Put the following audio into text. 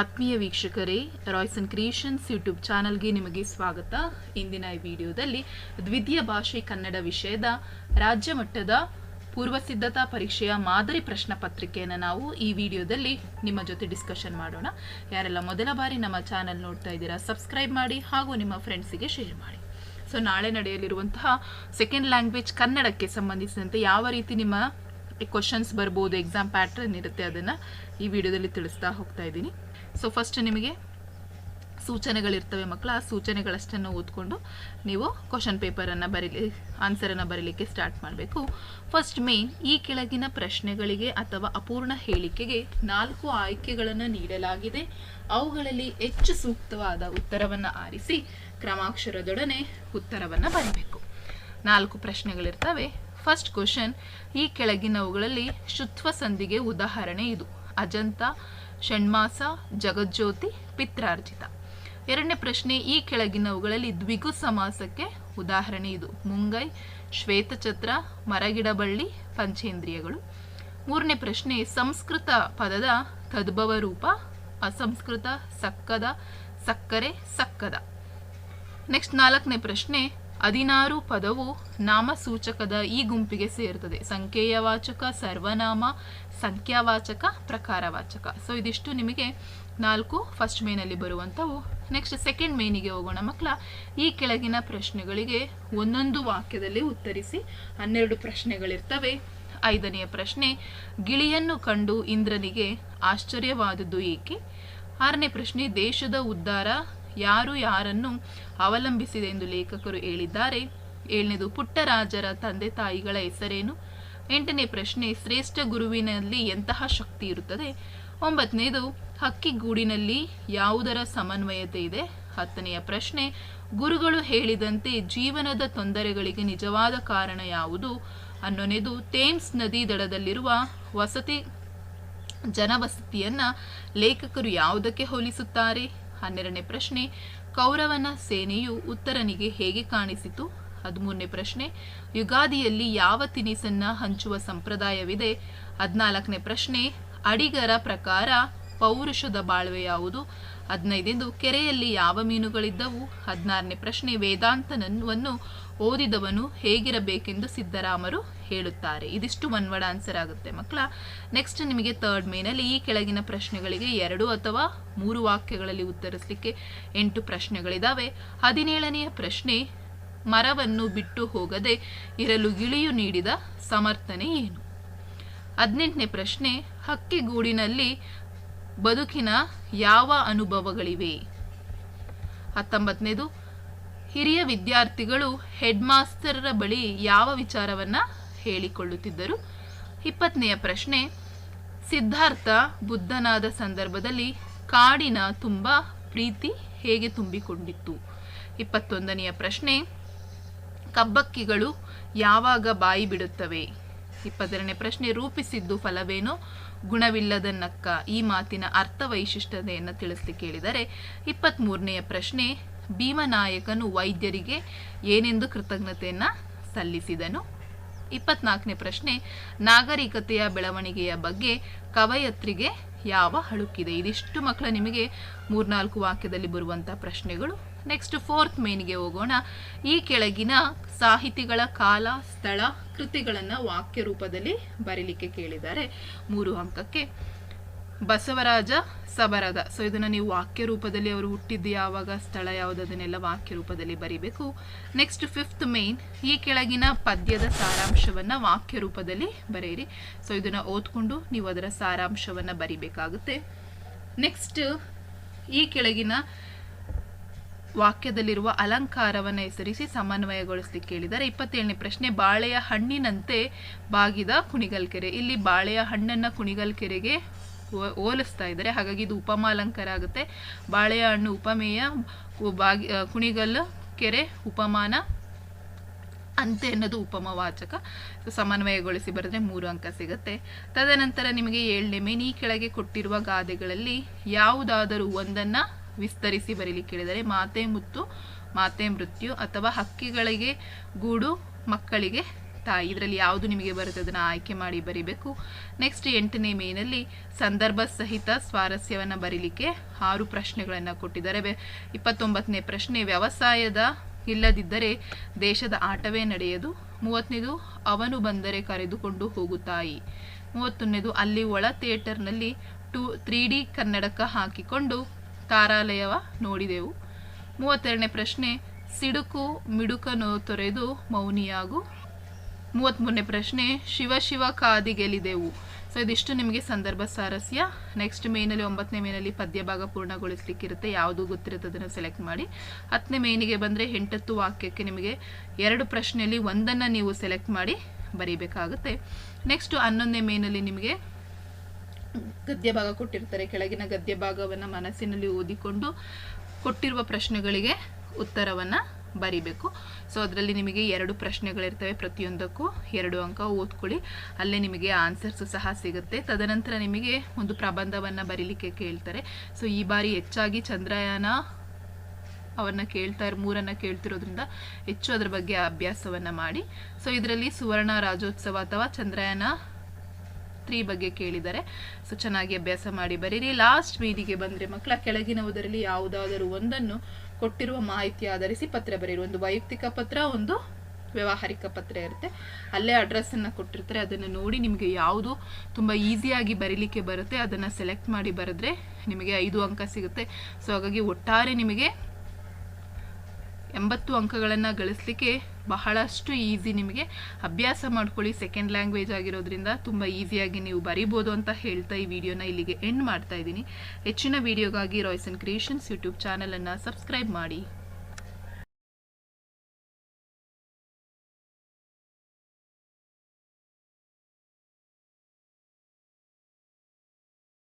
ಆತ್ಮೀಯ ವೀಕ್ಷಕರೇ Royson creations YouTube ಚಾನಲ್ಗೆ ನಿಮಗೆ ಸ್ವಾಗತ. ಇಂದಿನ ಈ ವಿಡಿಯೋದಲ್ಲಿ ದ್ವಿತೀಯ ಭಾಷೆ ಕನ್ನಡ ವಿಷಯದ ರಾಜ್ಯ ಮಟ್ಟದ ಪೂರ್ವ ಸಿದ್ಧತಾ ಪರೀಕ್ಷೆಯ ಮಾದರಿ ಪ್ರಶ್ನೆ ಪತ್ರಿಕೆಯನ್ನು ನಾವು ಈ ವಿಡಿಯೋದಲ್ಲಿ ನಿಮ್ಮ ಜೊತೆ ಡಿಸ್ಕಷನ್ ಮಾಡೋಣ. ಯಾರೆಲ್ಲ ಮೊದಲ ಬಾರಿ ನಮ್ಮ ಚಾನಲ್ ನೋಡ್ತಾ ಇದ್ದೀರಾ ಸಬ್ಸ್ಕ್ರೈಬ್ ಮಾಡಿ ಹಾಗೂ ನಿಮ್ಮ ಫ್ರೆಂಡ್ಸಿಗೆ ಶೇರ್ ಮಾಡಿ. ಸೊ ನಾಳೆ ನಡೆಯಲಿರುವಂತಹ ಸೆಕೆಂಡ್ ಲ್ಯಾಂಗ್ವೇಜ್ ಕನ್ನಡಕ್ಕೆ ಸಂಬಂಧಿಸಿದಂತೆ ಯಾವ ರೀತಿ ನಿಮ್ಮ ಕ್ವಶನ್ಸ್ ಬರ್ಬೋದು ಎಕ್ಸಾಮ್ ಪ್ಯಾಟ್ರನ್ ಇರುತ್ತೆ ಅದನ್ನು ಈ ವಿಡಿಯೋದಲ್ಲಿ ತಿಳಿಸ್ತಾ ಹೋಗ್ತಾ ಇದ್ದೀನಿ. ಸೊ ಫಸ್ಟ್ ನಿಮಗೆ ಸೂಚನೆಗಳಿರ್ತವೆ ಮಕ್ಕಳ. ಆ ಸೂಚನೆಗಳಷ್ಟನ್ನು ಓದ್ಕೊಂಡು ನೀವು ಕ್ವಶನ್ ಪೇಪರನ್ನು ಬರೀಲಿ ಆನ್ಸರನ್ನು ಬರೀಲಿಕ್ಕೆ ಸ್ಟಾರ್ಟ್ ಮಾಡಬೇಕು. ಫಸ್ಟ್ ಮೇನ್ ಈ ಕೆಳಗಿನ ಪ್ರಶ್ನೆಗಳಿಗೆ ಅಥವಾ ಅಪೂರ್ಣ ಹೇಳಿಕೆಗೆ ನಾಲ್ಕು ಆಯ್ಕೆಗಳನ್ನು ನೀಡಲಾಗಿದೆ. ಅವುಗಳಲ್ಲಿ ಹೆಚ್ಚು ಸೂಕ್ತವಾದ ಉತ್ತರವನ್ನು ಆರಿಸಿ, ಕ್ರಮಾಕ್ಷರದೊಡನೆ ಉತ್ತರವನ್ನು ಬರೀಬೇಕು. ನಾಲ್ಕು ಪ್ರಶ್ನೆಗಳಿರ್ತವೆ. ಫಸ್ಟ್ ಕ್ವಶನ್ ಈ ಕೆಳಗಿನವುಗಳಲ್ಲಿ ಶುತ್ವ ಸಂಧಿಗೆ ಉದಾಹರಣೆ ಇದು. ಅಜಂತ ಷಣ್ಮಾಸ, ಜಗಜ್ಯೋತಿ, ಪಿತ್ರಾರ್ಜಿತ. ಎರಡನೇ ಪ್ರಶ್ನೆ, ಈ ಕೆಳಗಿನವುಗಳಲ್ಲಿ ದ್ವಿಗು ಸಮಾಸಕ್ಕೆ ಉದಾಹರಣೆ ಇದು. ಮುಂಗೈ ಶ್ವೇತಛತ್ರ ಮರಗಿಡಬಳ್ಳಿ, ಪಂಚೇಂದ್ರಿಯಗಳು. ಮೂರನೇ ಪ್ರಶ್ನೆ, ಸಂಸ್ಕೃತ ಪದದ ತದ್ಭವ ರೂಪ ಅಸಂಸ್ಕೃತ, ಸಕ್ಕದ, ಸಕ್ಕರೆ, ಸಕ್ಕದ. ನೆಕ್ಸ್ಟ್ ನಾಲ್ಕನೇ ಪ್ರಶ್ನೆ ಹದಿನಾರು ಪದವು ನಾಮಸೂಚಕದ ಈ ಗುಂಪಿಗೆ ಸೇರುತ್ತದೆ. ಸಂಖ್ಯೆಯವಾಚಕ, ಸರ್ವನಾಮ, ಸಂಖ್ಯಾವಾಚಕ, ಪ್ರಕಾರವಾಚಕ. ಸೊ ಇದಿಷ್ಟು ನಿಮಗೆ ನಾಲ್ಕು ಫಸ್ಟ್ ಮೇನಲ್ಲಿ ಬರುವಂಥವು. ನೆಕ್ಸ್ಟ್ ಸೆಕೆಂಡ್ ಮೇನಿಗೆ ಹೋಗೋಣ ಮಕ್ಕಳ. ಈ ಕೆಳಗಿನ ಪ್ರಶ್ನೆಗಳಿಗೆ ಒಂದೊಂದು ವಾಕ್ಯದಲ್ಲಿ ಉತ್ತರಿಸಿ ಹನ್ನೆರಡು ಪ್ರಶ್ನೆಗಳಿರ್ತವೆ. ಐದನೆಯ ಪ್ರಶ್ನೆ, ಗಿಳಿಯನ್ನು ಕಂಡು ಇಂದ್ರನಿಗೆ ಆಶ್ಚರ್ಯವಾದದ್ದು ಏಕೆ? ಆರನೇ ಪ್ರಶ್ನೆ, ದೇಶದ ಉದ್ಧಾರ ಯಾರು ಯಾರನ್ನು ಅವಲಂಬಿಸಿದೆ ಎಂದು ಲೇಖಕರು ಹೇಳಿದ್ದಾರೆ. ಏಳನೇದು, ಪುಟ್ಟರಾಜರ ತಂದೆ ತಾಯಿಗಳ ಹೆಸರೇನು? ಎಂಟನೇ ಪ್ರಶ್ನೆ, ಶ್ರೇಷ್ಠ ಗುರುವಿನಲ್ಲಿ ಎಂತಹ ಶಕ್ತಿ ಇರುತ್ತದೆ? ಒಂಬತ್ತನೇದು, ಹಕ್ಕಿಗೂಡಿನಲ್ಲಿ ಯಾವುದರ ಸಮನ್ವಯತೆ ಇದೆ? ಹತ್ತನೆಯ ಪ್ರಶ್ನೆ, ಗುರುಗಳು ಹೇಳಿದಂತೆ ಜೀವನದ ತೊಂದರೆಗಳಿಗೆ ನಿಜವಾದ ಕಾರಣ ಯಾವುದು? ಹನ್ನೊಂದನೇದು ಥೇಮ್ಸ್ ನದಿ ದಡದಲ್ಲಿರುವ ವಸತಿ, ಜನವಸತಿಯನ್ನ ಲೇಖಕರು ಯಾವುದಕ್ಕೆ ಹೋಲಿಸುತ್ತಾರೆ? ಹನ್ನೆರಡನೇ ಪ್ರಶ್ನೆ, ಕೌರವನ ಸೇನೆಯು ಉತ್ತರನಿಗೆ ಹೇಗೆ ಕಾಣಿಸಿತು? ಹದಿಮೂರನೇ ಪ್ರಶ್ನೆ, ಯುಗಾದಿಯಲ್ಲಿ ಯಾವ ತಿನಿಸನ್ನ ಹಂಚುವ ಸಂಪ್ರದಾಯವಿದೆ? ಹದಿನಾಲ್ಕನೇ ಪ್ರಶ್ನೆ, ಅಡಿಗರ ಪ್ರಕಾರ ಪೌರುಷದ ಬಾಳ್ವೆ ಯಾವುದು? ಹದಿನೈದೆಂದು, ಕೆರೆಯಲ್ಲಿ ಯಾವ ಮೀನುಗಳಿದ್ದವು? ಹದಿನಾರನೇ ಪ್ರಶ್ನೆ ವೇದಾಂತನವನ್ನು ಓದಿದವನು ಹೇಗಿರಬೇಕೆಂದು ಸಿದ್ದರಾಮರು ಹೇಳುತ್ತಾರೆ. ಇದಿಷ್ಟು ಒನ್ ವರ್ಡ್ ಆನ್ಸರ್ ಆಗುತ್ತೆ ಮಕ್ಕಳ. ನೆಕ್ಸ್ಟ್ ನಿಮಗೆ ಥರ್ಡ್ ಮೇನಲ್ಲಿ ಈ ಕೆಳಗಿನ ಪ್ರಶ್ನೆಗಳಿಗೆ ಎರಡು ಅಥವಾ ಮೂರು ವಾಕ್ಯಗಳಲ್ಲಿ ಉತ್ತರಿಸಲಿಕ್ಕೆ ಎಂಟು ಪ್ರಶ್ನೆಗಳಿದಾವೆ. ಹದಿನೇಳನೆಯ ಪ್ರಶ್ನೆ, ಮರವನ್ನು ಬಿಟ್ಟು ಹೋಗದೆ ಇರಲು ಗಿಳಿಯು ನೀಡಿದ ಸಮರ್ಥನೆ ಏನು? ಹದಿನೆಂಟನೇ ಪ್ರಶ್ನೆ, ಹಕ್ಕಿಗೂಡಿನಲ್ಲಿ ಬದುಕಿನ ಯಾವ ಅನುಭವಗಳಿವೆ? ಹತ್ತೊಂಬತ್ತನೇದು ಹಿರಿಯ ವಿದ್ಯಾರ್ಥಿಗಳು ಹೆಡ್ ಮಾಸ್ಟರರ ಬಳಿ ಯಾವ ವಿಚಾರವನ್ನ ಹೇಳಿಕೊಳ್ಳುತ್ತಿದ್ದರು? ಇಪ್ಪತ್ತನೆಯ ಪ್ರಶ್ನೆ, ಸಿದ್ಧಾರ್ಥ ಬುದ್ಧನಾದ ಸಂದರ್ಭದಲ್ಲಿ ಕಾಡಿನ ತುಂಬ ಪ್ರೀತಿ ಹೇಗೆ ತುಂಬಿಕೊಂಡಿತ್ತು? ಇಪ್ಪತ್ತೊಂದನೆಯ ಪ್ರಶ್ನೆ, ಕಬ್ಬಕ್ಕಿಗಳು ಯಾವಾಗ ಬಾಯಿ ಬಿಡುತ್ತವೆ? ಇಪ್ಪತ್ತೆರಡನೇ ಪ್ರಶ್ನೆ, ರೂಪಿಸಿದ್ದು ಫಲವೇನೋ? ಗುಣವಿಲ್ಲದನ್ನಕ್ಕ ಈ ಮಾತಿನ ಅರ್ಥ ವೈಶಿಷ್ಟ್ಯತೆಯನ್ನು ತಿಳಿಸಿ ಹೇಳಿದರೆ ಇಪ್ಪತ್ತ್ಮೂರನೆಯ ಪ್ರಶ್ನೆ ಭೀಮನಾಯಕನು ವೈದ್ಯರಿಗೆ ಏನೆಂದು ಕೃತಜ್ಞತೆಯನ್ನು ಸಲ್ಲಿಸಿದನು. ಇಪ್ಪತ್ನಾಲ್ಕನೇ ಪ್ರಶ್ನೆ, ನಾಗರಿಕತೆಯ ಬೆಳವಣಿಗೆಯ ಬಗ್ಗೆ ಕವಯತ್ರಿಗೆ ಯಾವ ಹಳುಕಿದೆ? ಇದಿಷ್ಟು ಮಕ್ಕಳ ನಿಮಗೆ ಮೂರ್ನಾಲ್ಕು ವಾಕ್ಯದಲ್ಲಿ ಬರುವಂಥ ಪ್ರಶ್ನೆಗಳು. ನೆಕ್ಸ್ಟ್ ಫೋರ್ತ್ ಮೇನ್ಗೆ ಹೋಗೋಣ. ಈ ಕೆಳಗಿನ ಸಾಹಿತಿಗಳ ಕಾಲ, ಸ್ಥಳ, ಕೃತಿಗಳನ್ನು ವಾಕ್ಯ ರೂಪದಲ್ಲಿ ಬರೀಲಿಕ್ಕೆ ಕೇಳಿದ್ದಾರೆ. ಮೂರು ಅಂಕಕ್ಕೆ. ಬಸವರಾಜ ಸಬರದ ಸೊ ಇದನ್ನು ನೀವು ವಾಕ್ಯ ರೂಪದಲ್ಲಿ ಅವರು ಹುಟ್ಟಿದ್ದು ಯಾವಾಗ ಸ್ಥಳ ಯಾವುದು, ಅದನ್ನೆಲ್ಲ ವಾಕ್ಯ ರೂಪದಲ್ಲಿ ಬರಿಬೇಕು. ನೆಕ್ಸ್ಟ್ ಫಿಫ್ತ್ ಮೇನ್ ಈ ಕೆಳಗಿನ ಪದ್ಯದ ಸಾರಾಂಶವನ್ನು ವಾಕ್ಯ ರೂಪದಲ್ಲಿ ಬರೆಯಿರಿ. ಸೊ ಇದನ್ನು ಓದ್ಕೊಂಡು ನೀವು ಅದರ ಸಾರಾಂಶವನ್ನು ಬರಿಬೇಕಾಗುತ್ತೆ. ನೆಕ್ಸ್ಟ್ ಈ ಕೆಳಗಿನ ವಾಕ್ಯದಲ್ಲಿರುವ ಅಲಂಕಾರವನ್ನು ಹೆಸರಿಸಿ ಸಮನ್ವಯಗೊಳಿಸಲಿಕ್ಕೆ ಹೇಳಿದ್ದಾರೆ. ಇಪ್ಪತ್ತೇಳನೇ ಪ್ರಶ್ನೆ, ಬಾಳೆಯ ಹಣ್ಣಿನಂತೆ ಬಾಗಿದ ಕುಣಿಗಲ್ಕೆರೆ. ಇಲ್ಲಿ ಬಾಳೆಯ ಹಣ್ಣನ್ನು ಕುಣಿಗಲ್ ಕೆರೆಗೆ ಹೋಲಿಸ್ತಾ ಇದ್ದಾರೆ. ಹಾಗಾಗಿ ಇದು ಉಪಮಾ ಅಲಂಕಾರ ಆಗುತ್ತೆ. ಬಾಳೆಹಣ್ಣು ಉಪಮೇಯ ಬಾಗಿ ಕುಣಿಗಲ್ ಕೆರೆ ಉಪಮಾನ, ಅಂತೆ ಅನ್ನೋದು ಉಪಮವಾಚಕ ಸಮನ್ವಯಗೊಳಿಸಿ ಬರೆದ್ರೆ ಮೂರು ಅಂಕ ಸಿಗುತ್ತೆ. ತದನಂತರ ನಿಮಗೆ ಏಳನೇ ಮೇನ್ ಈ ಕೆಳಗೆ ಕೊಟ್ಟಿರುವ ಗಾದೆಗಳಲ್ಲಿ ಯಾವುದಾದರೂ ಒಂದನ್ನು ವಿಸ್ತರಿಸಿ ಬರೀಲಿಕ್ಕೆ ಹೇಳಿದರೆ ಮಾತೆ ಮುತ್ತು, ಮಾತೆ ಮೃತ್ಯು ಅಥವಾ ಹಕ್ಕಿಗಳಿಗೆ ಗೂಡು ಮಕ್ಕಳಿಗೆ ತಾಯಿ ಇದರಲ್ಲಿ ಯಾವುದು ನಿಮಗೆ ಬರುತ್ತೆ? ಅದನ್ನು ಆಯ್ಕೆ ಮಾಡಿ ಬರಿಬೇಕು. ನೆಕ್ಸ್ಟ್ ಎಂಟನೇ ಮೇನಲ್ಲಿ ಸಂದರ್ಭ ಸಹಿತ ಸ್ವಾರಸ್ಯವನ್ನು ಬರೀಲಿಕ್ಕೆ ಆರು ಪ್ರಶ್ನೆಗಳನ್ನು ಕೊಟ್ಟಿದ್ದಾರೆ. ಬೆ- ಇಪ್ಪತ್ತೊಂಬತ್ತನೇ ಪ್ರಶ್ನೆ, ವ್ಯವಸಾಯದ ಇಲ್ಲದಿದ್ದರೆ ದೇಶದ ಆಟವೇ ನಡೆಯದು. ಮೂವತ್ತನೇದು, ಅವನು ಬಂದರೆ ಕರೆದುಕೊಂಡು ಹೋಗು ತಾಯಿ. ಮೂವತ್ತೊಂದನೇದು, ಅಲ್ಲಿ ಒಳ ಥಿಯೇಟರ್ನಲ್ಲಿ ಟೂ ತ್ರೀ ಡಿ ಕನ್ನಡಕ ಹಾಕಿಕೊಂಡು ತಾರಾಲಯವ ನೋಡಿದೆವು. ಮೂವತ್ತೆರಡನೇ ಪ್ರಶ್ನೆ, ಸಿಡುಕು ಮಿಡುಕನ್ನು ತೊರೆದು ಮೌನಿಯಾಗು. ಮೂವತ್ತ್ಮೂರನೇ ಪ್ರಶ್ನೆ, ಶಿವ ಶಿವ ಕಾದಿ ಗೆಲಿದೆವು ಸೊ ಇದಿಷ್ಟು ನಿಮಗೆ ಸಂದರ್ಭ ಸಾರಸ್ಯ. ನೆಕ್ಸ್ಟ್ ಮೇನಲ್ಲಿ, ಒಂಬತ್ತನೇ ಮೇನಲ್ಲಿ ಪದ್ಯ ಭಾಗ ಪೂರ್ಣಗೊಳಿಸ್ಲಿಕ್ಕಿರುತ್ತೆ. ಯಾವುದು ಗೊತ್ತಿರುತ್ತೆ ಅದನ್ನು ಸೆಲೆಕ್ಟ್ ಮಾಡಿ. ಹತ್ತನೇ ಮೇನಿಗೆ ಬಂದರೆ ಎಂಟತ್ತು ವಾಕ್ಯಕ್ಕೆ ನಿಮಗೆ ಎರಡು ಪ್ರಶ್ನೆಯಲ್ಲಿ ಒಂದನ್ನು ನೀವು ಸೆಲೆಕ್ಟ್ ಮಾಡಿ ಬರೀಬೇಕಾಗುತ್ತೆ. ನೆಕ್ಸ್ಟ್ ಹನ್ನೊಂದನೇ ಮೇನಲ್ಲಿ ನಿಮಗೆ ಗದ್ಯ ಭಾಗ ಕೊಟ್ಟಿರ್ತಾರೆ. ಕೆಳಗಿನ ಗದ್ಯ ಭಾಗವನ್ನು ಮನಸ್ಸಿನಲ್ಲಿ ಓದಿಕೊಂಡು ಕೊಟ್ಟಿರುವ ಪ್ರಶ್ನೆಗಳಿಗೆ ಉತ್ತರವನ್ನು ಬರಿಬೇಕು. ಸೊ ಅದರಲ್ಲಿ ನಿಮಗೆ ಎರಡು ಪ್ರಶ್ನೆಗಳಿರ್ತವೆ ಪ್ರತಿಯೊಂದಕ್ಕೂ. ಎರಡು ಅಂಕ ಓದ್ಕೊಳ್ಳಿ. ಅಲ್ಲೇ ನಿಮಗೆ ಆನ್ಸರ್ಸು ಸಹ ಸಿಗುತ್ತೆ. ತದನಂತರ ನಿಮಗೆ ಒಂದು ಪ್ರಬಂಧವನ್ನು ಬರೀಲಿಕ್ಕೆ ಕೇಳ್ತಾರೆ. ಸೊ ಈ ಬಾರಿ ಹೆಚ್ಚಾಗಿ ಚಂದ್ರಯಾನ ಅವನ್ನ ಕೇಳ್ತಾ ಇರೋ, ಮೂರನ್ನ ಕೇಳ್ತಿರೋದ್ರಿಂದ ಹೆಚ್ಚು ಅದ್ರ ಬಗ್ಗೆ ಅಭ್ಯಾಸವನ್ನು ಮಾಡಿ. ಸೊ ಇದರಲ್ಲಿ ಸುವರ್ಣ ರಾಜ್ಯೋತ್ಸವ ಅಥವಾ ಚಂದ್ರಯಾನ ತ್ರೀ ಬಗ್ಗೆ ಕೇಳಿದ್ದಾರೆ ಸೊ, ಚೆನ್ನಾಗಿ ಅಭ್ಯಾಸ ಮಾಡಿ ಬರೀರಿ. ಲಾಸ್ಟ್ ಬೀದಿಗೆ ಬಂದರೆ ಮಕ್ಕಳ ಕೆಳಗಿನವುದರಲ್ಲಿ ಯಾವುದಾದರೂ ಒಂದನ್ನು ಕೊಟ್ಟಿರುವ ಮಾಹಿತಿ ಆಧರಿಸಿ ಪತ್ರ ಬರೀರಿ ಒಂದು ವೈಯಕ್ತಿಕ ಪತ್ರ, ಒಂದು ವ್ಯಾವಹಾರಿಕ ಪತ್ರ ಇರುತ್ತೆ. ಅಲ್ಲೇ ಅಡ್ರೆಸ್ಸನ್ನು ಕೊಟ್ಟಿರ್ತಾರೆ. ಅದನ್ನು ನೋಡಿ ನಿಮಗೆ ಯಾವುದು ತುಂಬ ಈಸಿಯಾಗಿ ಬರೀಲಿಕ್ಕೆ ಬರುತ್ತೆ, ಅದನ್ನು ಸೆಲೆಕ್ಟ್ ಮಾಡಿ ಬರೆದ್ರೆ ನಿಮಗೆ ಐದು ಅಂಕ ಸಿಗುತ್ತೆ. ಸೊ, ಹಾಗಾಗಿ ಒಟ್ಟಾರೆ ನಿಮಗೆ ಎಂಬತ್ತು ಅಂಕಗಳನ್ನು ಗಳಿಸ್ಲಿಕ್ಕೆ ಬಹಳಷ್ಟು ಈಸಿ ನಿಮಗೆ. ಅಭ್ಯಾಸ ಮಾಡ್ಕೊಳ್ಳಿ ಸೆಕೆಂಡ್ ಲ್ಯಾಂಗ್ವೇಜ್ ಆಗಿರೋದ್ರಿಂದ ತುಂಬ ಈಸಿಯಾಗಿ ನೀವು ಬರಿಬೋದು ಅಂತ ಹೇಳ್ತಾ ಈ ವಿಡಿಯೋನ ಇಲ್ಲಿಗೆ ಎಂಡ್ ಮಾಡ್ತಾ ಇದ್ದೀನಿ. ಹೆಚ್ಚಿನ ವಿಡಿಯೋಗಾಗಿ ರಾಯ್ಸನ್ ಕ್ರಿಯೇಷನ್ಸ್ ಯೂಟ್ಯೂಬ್ ಚಾನಲನ್ನು ಸಬ್ಸ್ಕ್ರೈಬ್ ಮಾಡಿ.